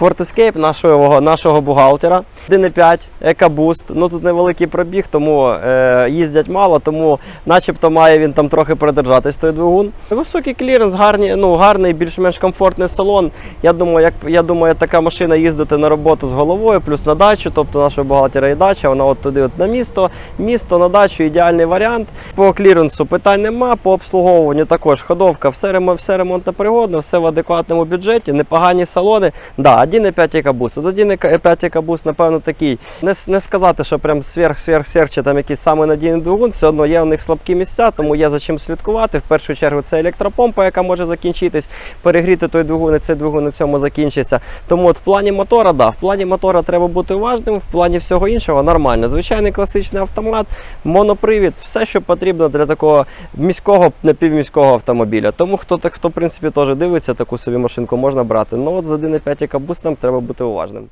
Escape нашого, нашого бухгалтера. 1,5 EcoBoost. Ну тут невеликий пробіг, тому е, їздять мало, тому начебто має він там трохи придержатись той двигун. Високий кліренс, гарні, ну, гарний, більш-менш комфортний салон. Я думаю, як я думаю, така машина їздити на роботу з головою, плюс на дачу. Тобто нашого бухгалтера і дача, вона от туди от на місто. Місто на дачу ідеальний варіант. По кліренсу питань нема, по обслуговуванню також ходовка, все, ремонт, все ремонтно пригодно, все в адекватному бюджеті, непогані салони. Да, 1,5 екабус. От 1,5 екабус, напевно, такий. Не, не сказати, що прям сверх, сверх, сверх, чи там якийсь самий надійний двигун, все одно є у них слабкі місця, тому є за чим слідкувати. В першу чергу це електропомпа, яка може закінчитись, перегріти той двигун, і цей двигун на цьому закінчиться. Тому от в плані мотора, да, в плані мотора треба бути уважним, в плані всього іншого нормально. Звичайний класичний автомат, монопривід, все, що потрібно для такого міського напівміського автомобіля. Тому хто хто в принципі теж дивиться таку собі машинку, можна брати. Ну от з 1,5 екабустом треба бути уважним.